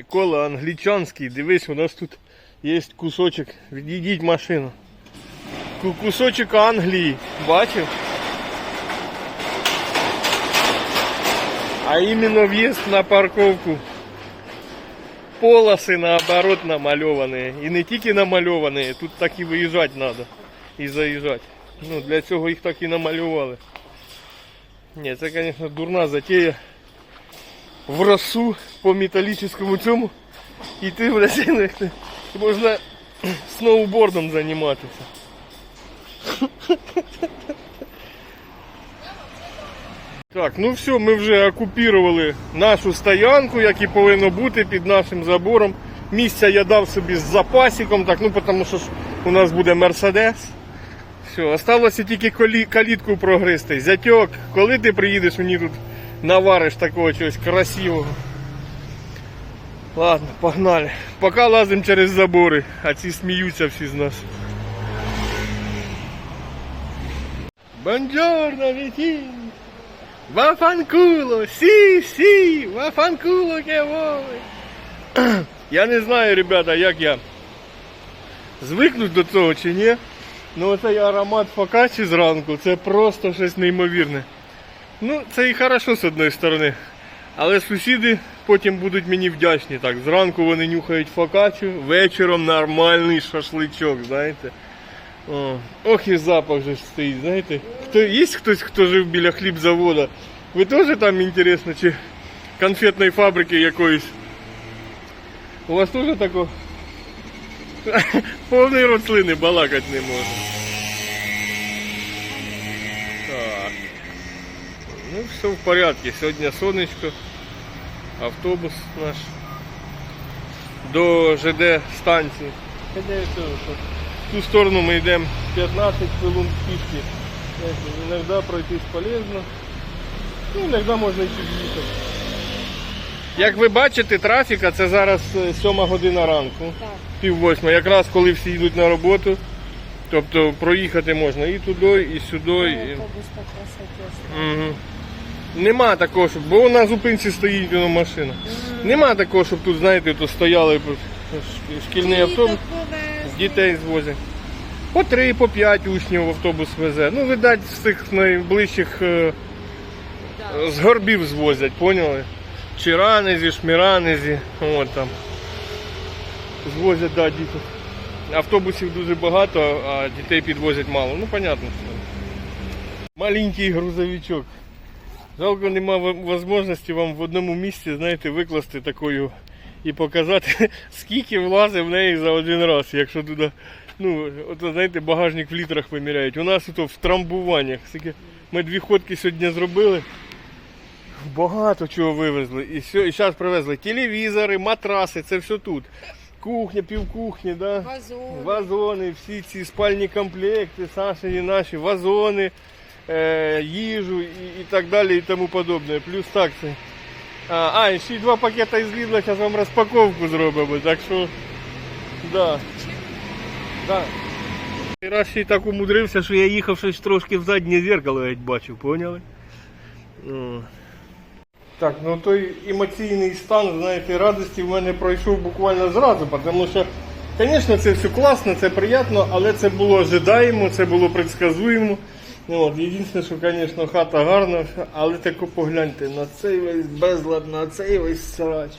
Микола англічанський, дивись, у нас тут є кусочок. Відійдіть машину. Ку- Кусочок Англії. Бачив? А іменно в'їзд на парковку. Полоси наоборот намальовані. І не тільки намальовані, тут так і виїжджати треба. І заїжджати. Ну, для цього їх так і намалювали. Ні, це, звісно, дурна затея. В росу по металічному цьому. І ти, блядь, можна сноубордом займатися. Так, ну все, ми вже окупірували нашу стоянку, як і повинно бути під нашим забором. Місця я дав собі з запасиком, так, ну тому що ж у нас буде Мерседес. Все, осталося тільки калітку прогризти. Зятьок, коли ти приїдеш, мені тут навариш такого чогось красивого. Ладно, погнали. Поки лазимо через забори, а ці сміються всі з нас. Buongiorno, Вітінь! Вафанкуло! Сі, сі! Вафанкуло vuoi! Я не знаю, ребята, як я звикнуть до цього чи ні. Ну оцей аромат фокачі зранку, це просто щось неймовірне. Ну, це і хорошо з одної сторони. Але сусіди потім будуть мені вдячні. Так, зранку вони нюхають фокачу, вечором нормальний шашличок, знаєте. О, ох і запах же стоїть, знаєте. Хто, є хтось, хто жив біля хлібзавода? Ви теж там інтересно, чи конфетної фабрики якоїсь? У вас теж тако? Повний рот слини балакати не можна. Ну, все в порядку. Сьогодні сонечко, автобус наш до ЖД станції. В ту сторону ми йдемо 15 хвилин пішки. Іноді пройтись полезно. Ну, іноді можна і під'їхати. Як ви бачите, трафіка це зараз 7 година ранку, пів восьма, якраз коли всі йдуть на роботу. Тобто проїхати можна і туди, і сюди. І... Автобус по красоте. Угу. Нема такого, щоб. Бо на зупинці стоїть воно машина. Нема такого, щоб тут, знаєте, тут стояли шкільний автобус, дітей звозять. По три, по п'ять учнів автобус везе. Ну, видать, з цих найближчих е, з горбів звозять, поняли? Чиранезі, шміранезі, от там. Звозять, да, дітей. Автобусів дуже багато, а дітей підвозять мало. Ну, понятно. Маленький грузовичок. Жалко, нема можливості вам в одному місці, знаєте, викласти такою і показати, скільки влазить в неї за один раз, якщо туди, ну, от, знаєте, багажник в літрах виміряють. У нас тут в трамбуваннях. Ми дві ходки сьогодні зробили. Багато чого вивезли. І, все, і зараз привезли телевізори, матраси, це все тут. Кухня, півкухні, да? Вазон. вазони, всі ці спальні комплекти, Сашині наші, вазони, е, їжу і, і так далі і тому подобне. Плюс так це. А, а, і ще й два пакета із Lidl, зараз вам розпаковку зробимо. Так що, да. Да. І раз ще й так умудрився, що я їхав щось трошки в заднє зеркало, я бачив, поняли? О. Так, ну той емоційний стан, знаєте, радості в мене пройшов буквально зразу, тому що, звісно, це все класно, це приємно, але це було ожидаємо, це було предсказуємо. Ну, От, єдине, що, звісно, хата гарна, але тако погляньте на цей весь безлад, на цей весь срач.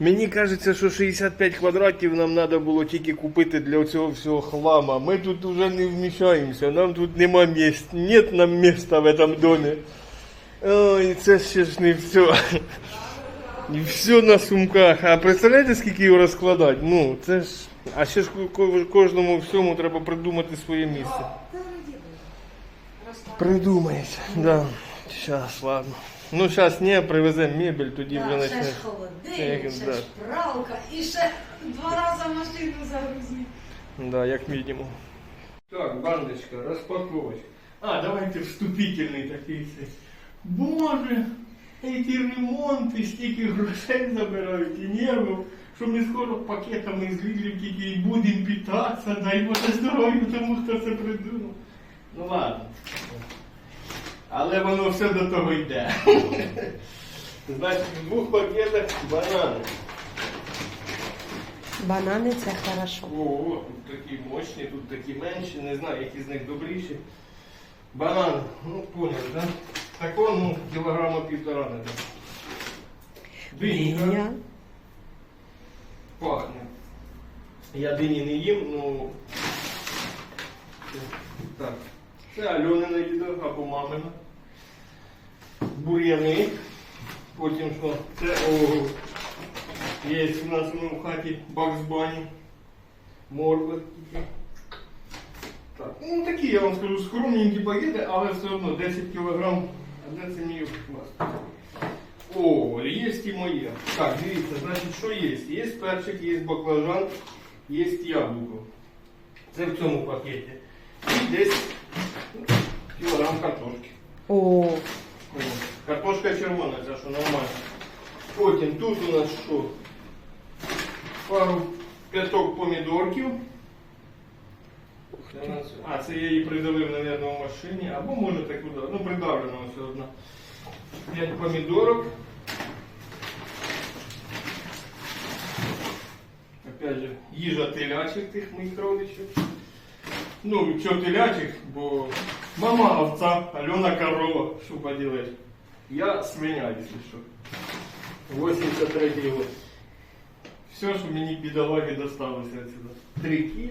Мені кажеться, що 65 квадратів нам треба було тільки купити для цього всього хлама. Ми тут вже не вміщаємося, нам тут нема місць. Нет нам місця в цьому домі. Ой, це ще ж не все. Все на сумках. А представляєте, скільки його розкладати? Ну, це ж. А ще ж кожному всьому треба придумати своє місце. Придумається, да. Зараз, ладно. Ну, зараз не, привеземо мебель, тоді вже Так, ще ж холодильник, Як, ще да. ж пралка і ще два рази машину загрузити. Да, як мінімум. Так, бандочка, розпаковочка. А, давайте вступительний такий. цей. Боже, ці ремонти, стільки грошей забирають і нервів, що ми скоро пакетами з Лідлів тільки і будемо питатися, дай Боже здоров'я тому, хто це придумав. Ну ладно. Але воно все до того йде. Значить, в двох пакетах банани. Банани це хорошо. О, тут такі мощні, тут такі менші, не знаю, які з них добріші. Банан, ну понял, да? Так он, ну, кілограма півтора не Дині, Диня. пахне. Я дині не їм, ну. Так. Це Альонина їда або мамина. Бур'яни. Потім що? Це о, є у нас в хаті Бакс Бані. Морква. Так. Ну такі, я вам скажу, скромненькі пакети, але все одно 10 кг. А де це мій клас? О, є і моє. Так, дивіться, значить, що є? Є перчик, є баклажан, є яблуко. Це в цьому пакеті. І десь кілограм картошки. О, Картошка червона, це що нормально. Потім тут у нас що? Пару п'яток помідорків. Нас- А, це я її придавив, мабуть, в машині. Або може так удав. Ну, придавлено все одно. П'ять помідорок. Опять же, їжа телячих тих моїх родичів. Ну, що телячих, бо мама овца, Альона корова, що поділиш. Я свиня, якщо що. 83 год. Все, що мені бідолаги досталося отсюда. Три ківі.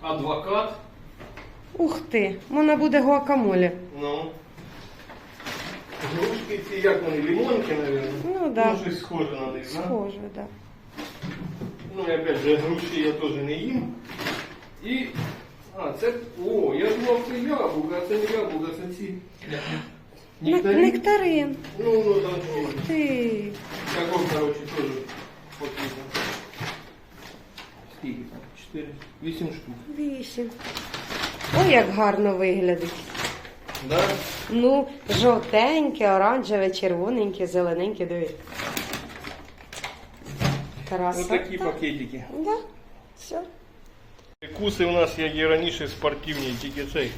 Адвокат. ух ти, можна буде гуакамолі. Ну. Грушки ці, як вони, лимонки, мабуть. Ну, да. Ну, щось схоже на них, да? Схоже, да. Ну, опять же, груші я теж не їм. І. А, це. О, я думав, це яблука, а це не яблука, це ці. Нек- Нектарі. Нектарин. Ну, ну там. Ух ти. Такого, короче, тоже потрібно. Скільки там? Чотири? Вісім штук. Вісім. Ой, як гарно виглядить. Да? Ну, жовтеньке, оранжеве, червоненьке, зелененьке, диви. Краса. Ось такі пакетики. Да, все. Куси у нас, як і раніше, спортивні, тільки цей.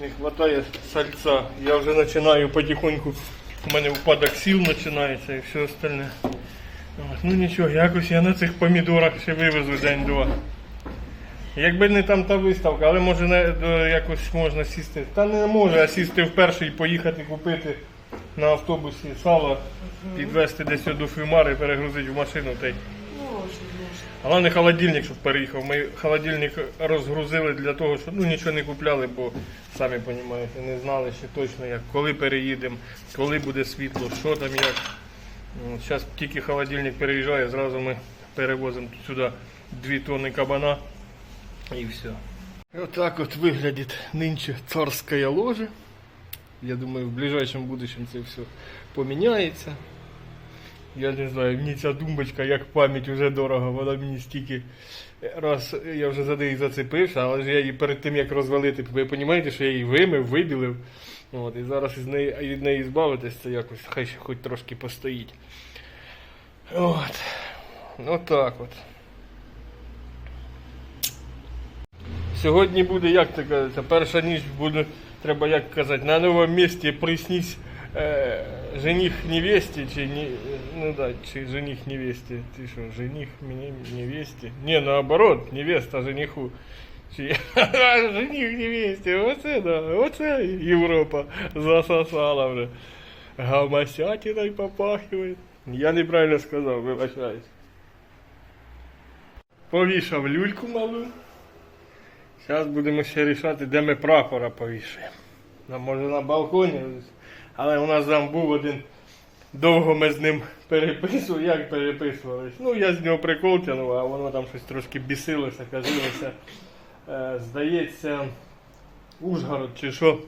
Не вистачає сальця. Я вже починаю потихоньку. У мене впадок сил починається і все остальне. Ну нічого, якось я на цих помідорах ще вивезу день-два. Якби не там та виставка, але може не, якось можна сісти. Та не може, а сісти вперше і поїхати купити на автобусі сало, підвезти десь до Фюмари, перегрузити в машину. Та й. Головне холодильник, щоб переїхав. Ми холодильник розгрузили для того, щоб ну, нічого не купляли, бо самі розумієте, не знали ще точно, як, коли переїдемо, коли буде світло, що там як. Зараз тільки холодильник переїжджає, зразу ми перевозимо сюди 2 тонни кабана і все. Отак от виглядить нинче царська ложа. Я думаю, в ближайшем будущем це все поміняється. Я не знаю, мені ця думбочка як пам'ять вже дорого, вона мені стільки раз я вже за неї зацепився, але ж я її перед тим як розвалити, ви розумієте, що я її вимив, виділив. От, і зараз із неї, від неї збавитись, це якось хай ще хоч трошки постоїть. От. Отак от. Сьогодні буде, як це кажеться, перша ніч буде, треба як казати, на новому місці приснись е, жених невесті, чи не, ну да, чи жених невесті. Ти що, жених мені невесті? Ні, наоборот, невеста жениху. Чи жених невесті, оце да, оце Європа засосала вже. Гамасятиною попахиває. Я неправильно сказав, вибачаюсь. Повішав люльку малу. Зараз будемо ще рішати, де ми прапора повішаємо. Може на балконі, але у нас там був один. Довго ми з ним переписували, як переписувались. Ну, я з нього прикол тянув, а воно там щось трошки бісилося, казилося. Е, здається, Ужгород чи що.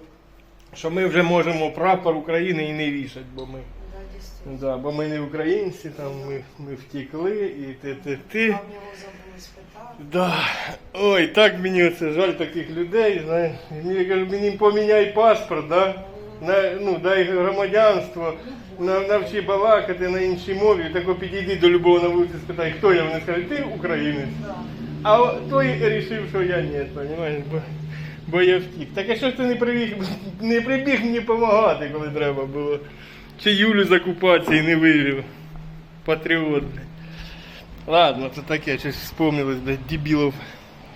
Що ми вже можемо прапор України і не вішати, бо ми, Да, да, бо ми не українці, там ми, ми втекли і ти-ти-ти. Там його забули спитати. Да. Ой, так мені оце жаль таких людей, знаєш. Мені кажуть, мені поміняй паспорт, да? На, ну, дай громадянство, на, навчи балакати на іншій мові, тако підійди до любого на вулиці, спитай, хто я, вони скажуть, ти українець. Да. А той вирішив, що я ні, розумієш, бо, бо я втік. Так а що ж ти не прибіг, не прибіг мені допомагати, коли треба було? Чи Юлю з окупації не вивів? Патріот. блядь. Ладно, це таке, щось вспомнилось, блядь, дебілів.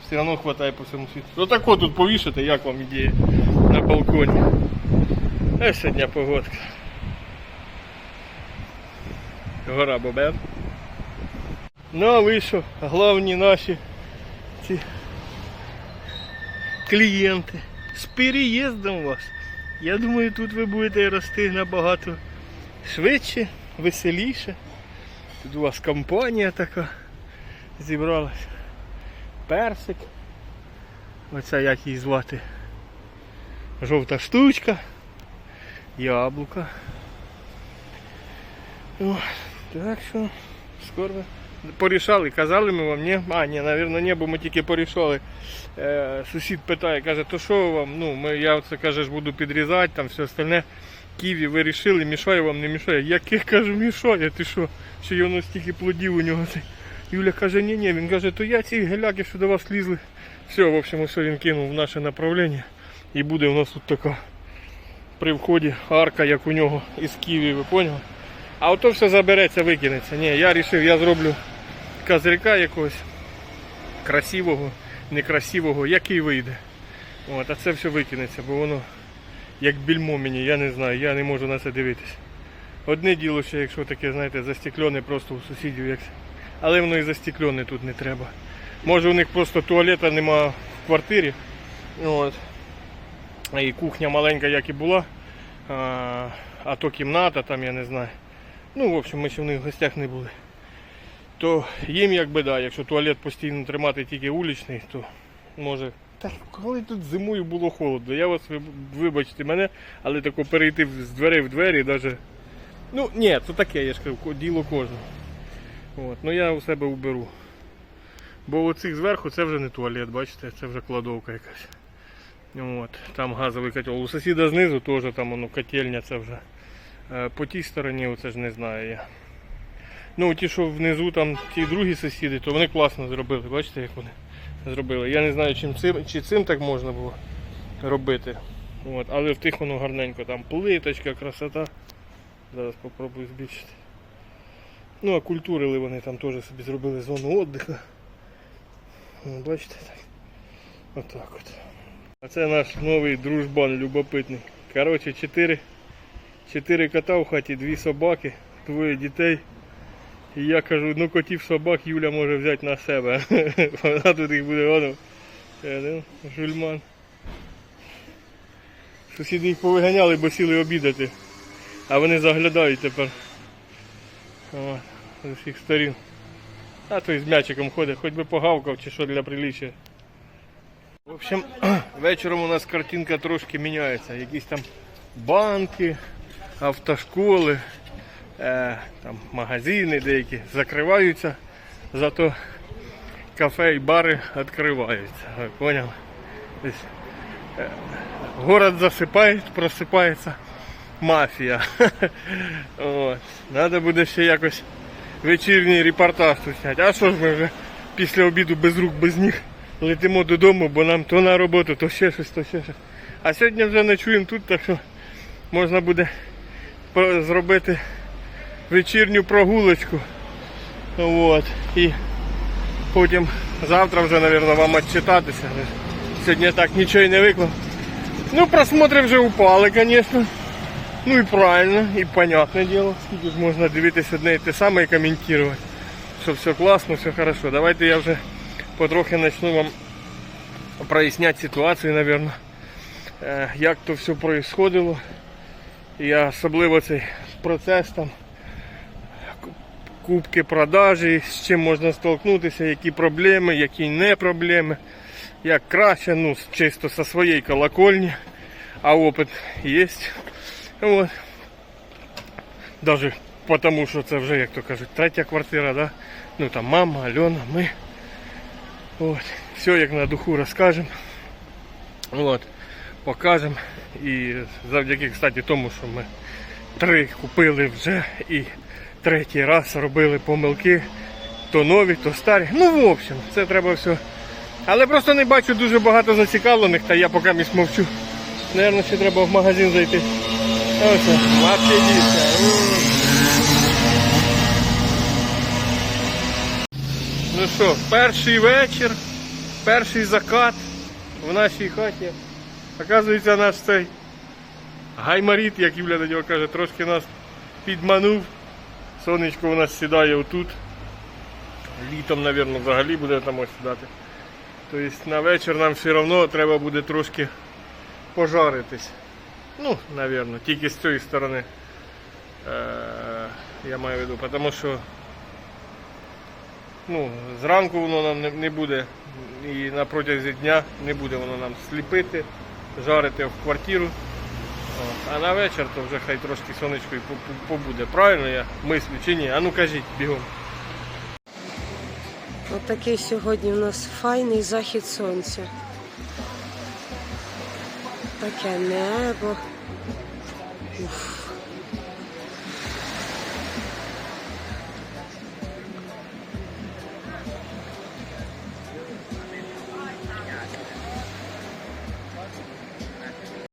Все одно хватає по всьому світу. Так тут повішати, як вам ідея на балконі. Ось сьогодні погодка. Гора Бобер. Ну а ви що, головні наші ці клієнти. З переїздом вас. Я думаю, тут ви будете рости набагато швидше, веселіше. Тут у вас компанія така зібралась. Персик. Оце як її звати. Жовта штучка. Яблука. О, так що скоро порішали, казали ми вам, ні? А, ні, напевно, ні, бо ми тільки порішали. Е, сусід питає, каже, то що вам? Ну, ми, я це каже, буду підрізати, там все остальне. Ківі ви рішили, мішає вам, не мішає. Яких кажу, мішає, ти що? Що є воно стільки плодів у нього. Юля каже, ні, ні, він каже, то я ці геляки, що до вас лізли. Все, в общем, все він кинув в наше направлення. І буде у нас тут така при вході арка, як у нього із Києві, ви поняли? А ото все забереться, викинеться. Ні, я вирішив, я зроблю козирька якогось красивого, некрасивого, який вийде. От, а це все викинеться, бо воно як більмо мені, я не знаю, я не можу на це дивитися. Одне діло ще, якщо таке, знаєте, застеклене просто у сусідів, як... але воно і застеклене тут не треба. Може у них просто туалета нема в квартирі. От. І кухня маленька, як і була. А, а то кімната, там я не знаю. Ну, в общем, ми ще в них в гостях не були. То їм якби да, якщо туалет постійно тримати тільки вуличний, то може. Так, коли тут зимою було холодно, я вас вибачте мене, але тако перейти з дверей в двері, навіть. Ну, ні, це таке, я ж кажу, діло кожного. От, ну я у себе уберу. Бо оцих зверху це вже не туалет, бачите, це вже кладовка якась. От, там газовий котел. У сусіда знизу теж там воно котельня, це вже. Е, По тій стороні оце ж не знаю я. Ну, ті, що внизу там ті другі сусіди, то вони класно зробили. Бачите, як вони зробили. Я не знаю, чим цим, чи цим так можна було робити. От, але в тих воно гарненько, там плиточка, красота. Зараз попробую збільшити. Ну, а культурили вони там теж собі зробили зону віддиху. Бачите так. Отак от. А це наш новий дружбан любопитний. Коротше, чотири, чотири кота в хаті, дві собаки, двоє дітей. І я кажу, ну котів собак Юля може взяти на себе. Вона тут їх буде воно. Е, ну, Жульман. Сусіди їх повиганяли, бо сіли обідати. А вони заглядають тепер. З усіх сторін. А той з м'ячиком ходить, хоч би погавкав чи що для приліччя. В общем, вечором у нас картинка трошки міняється. Якісь там банки, автошколи, е, там магазини деякі закриваються, зато кафе і бари відкриваються. Тобто, е, город засипає, просипається мафія. Надо буде ще якось вечірній репортаж тут зняти. А що ж ми вже після обіду без рук, без ніг летимо додому, бо нам то на роботу, то ще щось, то ще щось. А сьогодні вже ночуємо тут, так що можна буде зробити вечірню прогулочку. От. І потім завтра вже, мабуть, вам відчитатися. Сьогодні так нічого і не виклав. Ну, просмотри вже упали, звісно. Ну і правильно, і понятне діло. Ж можна дивитися одне і те саме і коментувати. Що все класно, все хорошо. Давайте я вже потрохи почну вам проясняти ситуацію, мабуть. Як то все происходило. І особливо цей процес там кубки продажі, з чим можна столкнутися, які проблеми, які не проблеми. Як краще, ну, чисто зі своєї колокольні, а опит є. От. Даже потому, що це вже, як то кажуть, третя квартира, да? Ну там мама, Альона, ми. От. Все як на духу розкажемо. От. Покажемо. І завдяки, кстати, тому, що ми три купили вже і третій раз робили помилки. То нові, то старі. Ну, в общем, це треба все. Але просто не бачу дуже багато зацікавлених, та я поки місь мовчу. Наверно, ще треба в магазин зайти. Ось, дійсно. Ну що, перший вечір, перший закат в нашій хаті. Оказується, наш цей гаймаріт, як Юля до нього каже, трошки нас підманув. Сонечко у нас сідає отут. Літом, мабуть, взагалі буде там ось сідати. Тобто на вечір нам все одно треба буде трошки пожаритись. Ну, мабуть, тільки з цієї сторони. Е, я маю в виду, тому що ну, зранку воно нам не, буде і на протязі дня не буде воно нам сліпити, жарити в квартиру. А на вечір то вже хай трошки сонечко і по- по- побуде. Правильно я мислю чи ні? А ну кажіть бігом. Отакий сьогодні у нас файний захід сонця. Таке небо. Уф.